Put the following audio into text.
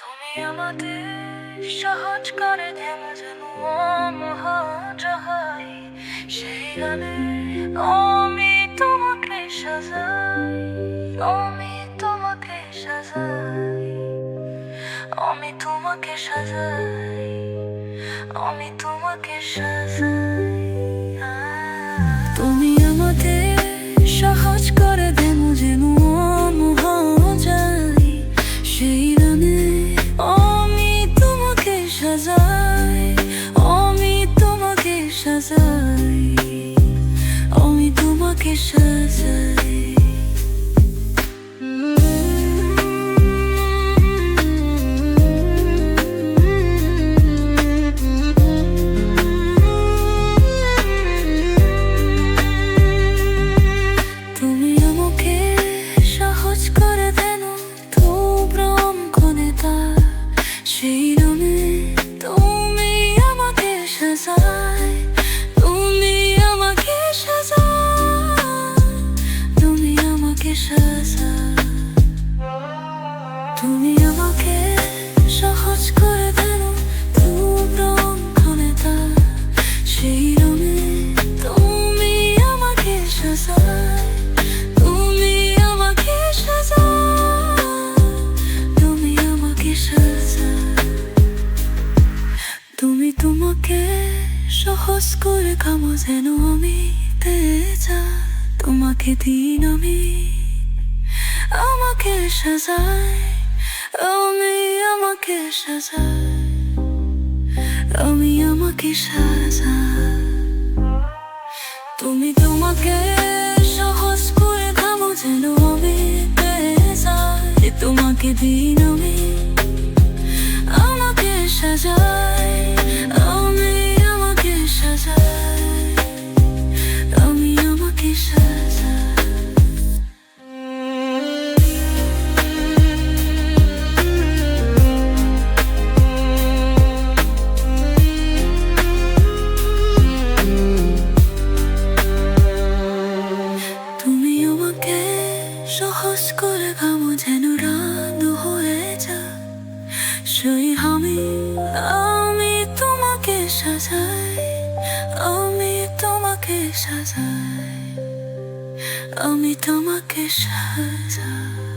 তুমি আমাদের সহজ করে দেন যেন মহাজহাই সেই গানে আমি তোমাকে সাজাই আমি তোমাকে সাজাই আমি তোমাকে সাজাই আমি তোমাকে সাজাই। তুমি আমাদের সহজ করে দেন যেন মহাজাই সেই তোমাকে সাজাই তুমি তুমি আমাকে সহজ করে দেন তোমরাম কোনেতা সেই নামে তুমি আমাকে সাজাই তুমি আমাকে সাজাই তুমি আমাকে সাজাই তুমি তোমাকে সহজ করে খামো যেন আমি তোমাকে দিন আমি আমাকে সাজাই আমি আমাকে আমি আমাকে তুমি তোমাকে সহজ করে খাব যেন আমি তোমাকে দিন আমি আমাকে সাজাই সাজাই আমি তোমাকে সাজাই।